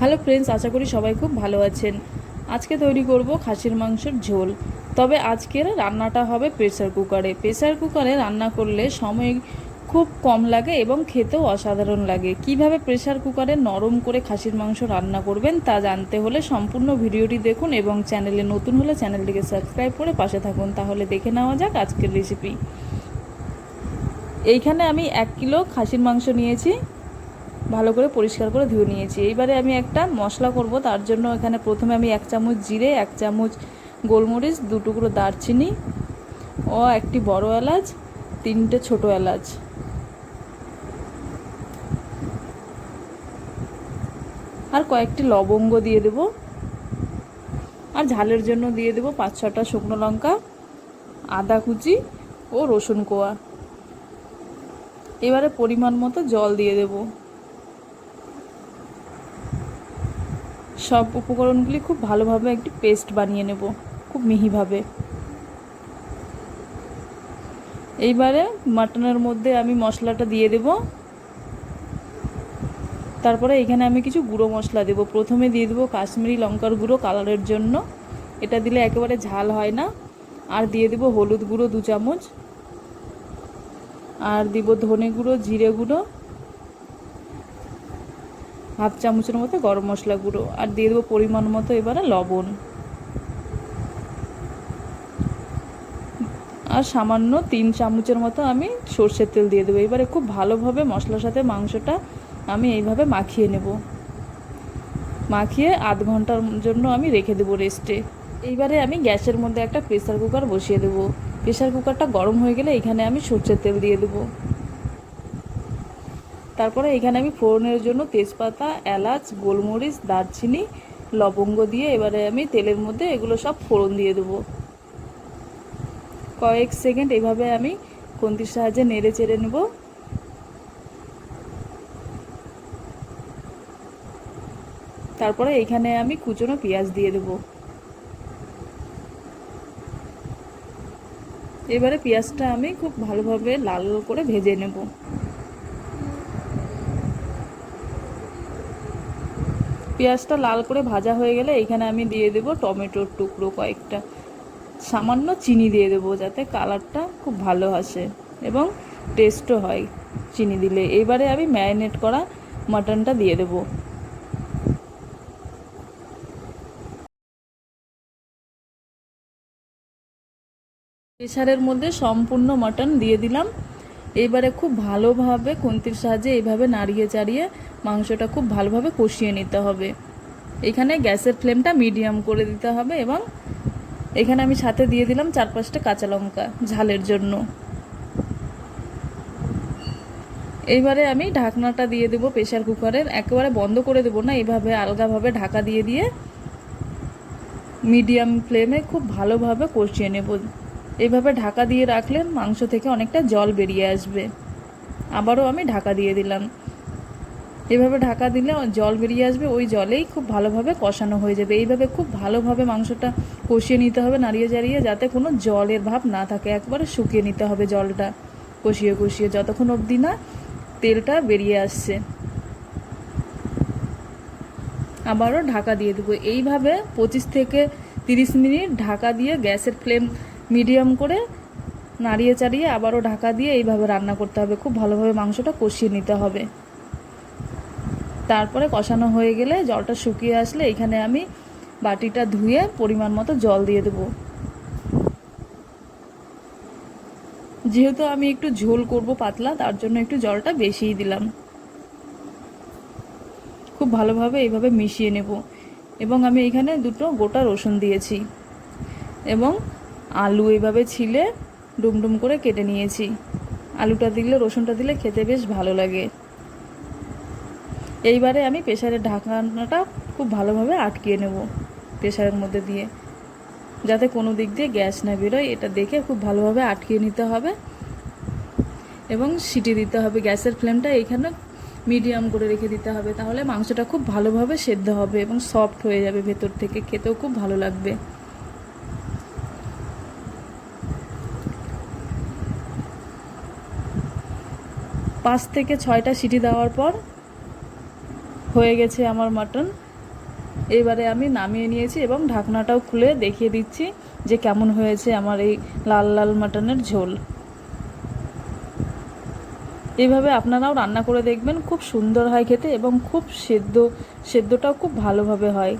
Hello friends, আশা করি সবাই খুব ভালো আছেন। আজকে তৈরি করব খাসির মাংসের ঝোল। তবে আজকের রান্নাটা হবে প্রেসার কুকারে। প্রেসার কুকারে রান্না করলে সময় খুব কম লাগে এবং খেতেও অসাধারণ লাগে। কীভাবে প্রেসার কুকারে নরম করে খাসির মাংস রান্না করবেন তা জানতে হলে সম্পূর্ণ ভিডিওটি দেখুন এবং চ্যানেলে নতুন হলে চ্যানেলটিকে সাবস্ক্রাইব করে পাশে থাকুন। তাহলে দেখে নেওয়া যাক আজকের রেসিপি। এইখানে আমি এক কিলো খাসির মাংস নিয়েছি। ভালো করে পরিষ্কার করে ধুয়ে নিয়েছি। এইবারে আমি একটা মশলা করব, তার জন্য এখানে প্রথমে আমি এক চামচ জিরে, এক চামচ গোলমরিচ, দু টুকরো দারচিনি ও একটি বড় এলাচ, তিনটে ছোট এলাচ। আর কয়েকটি লবঙ্গ দিয়ে দেব। আর ঝালের জন্য দিয়ে দেব পাঁচ ছটা শুকনো লঙ্কা, আদা কুচি ও রসুন কোয়া। এবারে পরিমাণ মতো জল দিয়ে দেবো। সব উপকরণগুলি খুব ভালোভাবে একটি পেস্ট বানিয়ে নেব, খুব মিহিভাবে। এইবারে মাটনের মধ্যে আমি মশলাটা দিয়ে দেব। তারপরে এখানে আমি কিছু গুঁড়ো মশলা দেব। প্রথমে দিয়ে দেবো কাশ্মীরি লঙ্কার গুঁড়ো কালারের জন্য। এটা দিলে একেবারে ঝাল হয় না। আর দিয়ে দেবো হলুদ গুঁড়ো দু চামচ। আর দিব ধনে গুঁড়ো, জিরে গুঁড়ো হাফ চামচের মতো গরম মশলা গুঁড়ো আর দিয়ে দেবো পরিমাণ মতো এবারে লবণ। আর সামান্য তিন চামচের মতো আমি সর্ষের তেল দিয়ে দেবো। এবারে খুব ভালোভাবে মশলার সাথে মাংসটা আমি এইভাবে মাখিয়ে নেব। মাখিয়ে আধ ঘণ্টার জন্য আমি রেখে দেবো রেস্টে। এইবারে আমি গ্যাসের মধ্যে একটা প্রেসার কুকার বসিয়ে দেবো। প্রেসার কুকারটা গরম হয়ে গেলে এখানে আমি সর্ষের তেল দিয়ে দেবো। তারপরে এখানে আমি ফোড়নের জন্য তেজপাতা, এলাচ, গোলমরিচ, দারচিনি, লবঙ্গ দিয়ে এবারে আমি তেলের মধ্যে এগুলো সব ফোড়ন দিয়ে দেবো। কয়েক সেকেন্ড এভাবে আমি কন্তির সাহায্যে নেড়ে চেড়ে নেব। তারপরে এখানে আমি কুচনো পেঁয়াজ দিয়ে দেবো। এবারে পেঁয়াজটা আমি খুব ভালোভাবে লাল করে ভেজে নেব। পেঁয়াজটা লাল করে ভাজা হয়ে গেলে এখানে আমি দিয়ে দেব টমেটোর টুকরো কয়েকটা। সামান্য চিনি দিয়ে দেবো যাতে কালারটা খুব ভালো আসে এবং টেস্টও হয় চিনি দিলে। এবারে আমি ম্যারিনেট করা মাটনটা দিয়ে দেবো। প্রেসারের মধ্যে সম্পূর্ণ মাটন দিয়ে দিলাম। এবারে খুব ভালোভাবে খুন্তির সাহায্যে এইভাবে নাড়িয়ে চাড়িয়ে মাংসটা খুব ভালোভাবে কষিয়ে নিতে হবে। এখানে গ্যাসের ফ্লেমটা মিডিয়াম করে দিতে হবে এবং এখানে আমি সাথে দিয়ে দিলাম চার পাঁচটা কাঁচা লঙ্কা ঝালের জন্য। এইবারে আমি ঢাকনাটা দিয়ে দেবো প্রেশার কুকারের, একেবারে বন্ধ করে দেবো না এইভাবে আলগাভাবে ঢাকা দিয়ে দিয়ে মিডিয়াম ফ্লেমে খুব ভালোভাবে কষিয়ে নেব। এইভাবে ঢাকা দিয়ে রাখলে মাংস থেকে অনেকটা জল বেরিয়ে আসবে। আবারও আমি ঢাকা দিয়ে দিলাম। এভাবে ঢাকা দিলে জল বেরিয়ে আসবে, ওই জলেই খুব ভালোভাবে কষানো হয়ে যাবে। এইভাবে খুব ভালোভাবে মাংসটা কষিয়ে নিতে হবে নাড়িয়ে চাড়িয়ে, যাতে কোনো জলের ভাব না থাকে। একবারে শুকিয়ে নিতে হবে জলটা কষিয়ে কষিয়ে, যতক্ষণ অবধি না তেলটা বেরিয়ে আসছে। আবারও ঢাকা দিয়ে দেবো। এইভাবে পঁচিশ থেকে তিরিশ মিনিট ঢাকা দিয়ে গ্যাসের ফ্লেম মিডিয়াম করে নাড়িয়ে চাড়িয়ে আবারও ঢাকা দিয়ে এইভাবে রান্না করতে হবে। খুব ভালোভাবে মাংসটা কষিয়ে নিতে হবে। তারপরে কষানো হয়ে গেলে জলটা শুকিয়ে আসলে এখানে আমি বাটিটা ধুয়ে পরিমাণ মতো জল দিয়ে দেবো। যেহেতু আমি একটু ঝোল করব পাতলা, তার জন্য একটু জলটা বেশিই দিলাম। খুব ভালোভাবে এইভাবে মিশিয়ে নেব। এবং আমি এখানে দুটো গোটা রসুন দিয়েছি। এবং আলু এইভাবে ছিলে, ডুমডুম করে কেটে নিয়েছি। আলুটা দিলে, রসুনটা দিলে খেতে বেশ ভালো লাগে। এইবারে আমি প্রেশারের ঢাকনাটা খুব ভালোভাবে আটকিয়ে নেব প্রেশারের মধ্যে দিয়ে। যাতে কোনো দিক দিয়ে গ্যাস না বেরোয়, এটা দেখে খুব ভালোভাবে আটকিয়ে নিতে হবে। এবং সিটি দিতে হবে, গ্যাসের ফ্লেমটা এইখানে মিডিয়াম করে রেখে দিতে হবে। তাহলে মাংসটা খুব ভালোভাবে সেদ্ধ হবে এবং সফট হয়ে যাবে ভেতর থেকে, খেতেও খুব ভালো লাগবে। পাঁচ থেকে ছয়টা সিটি দেওয়ার পর হয়ে গেছে আমার মাটন। এবারে আমি নামিয়ে নিয়েছি এবং ঢাকনাটাও খুলে দেখিয়ে দিচ্ছি যে কেমন হয়েছে আমার এই লাল লাল মাটনের ঝোল। এইভাবে আপনারাও রান্না করে দেখবেন, খুব সুন্দর হয় খেতে এবং খুব সেদ্ধ, সেদ্ধটাও খুব ভালোভাবে হয়।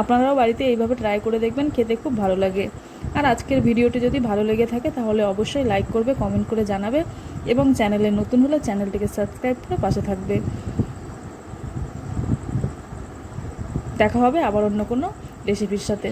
আপনারাও বাড়িতে এইভাবে ট্রাই করে দেখবেন, খেতে খুব ভালো লাগে। আর আজকের ভিডিওটি যদি ভালো লেগে থাকে, তাহলে অবশ্যই লাইক করবে কমেন্ট করে জানাবে এবং চ্যানেলে নতুন হলে চ্যানেলটিকে সাবস্ক্রাইব করে পাশে থাকবে। দেখা হবে আবার অন্য কোনো রেসিপির সাথে।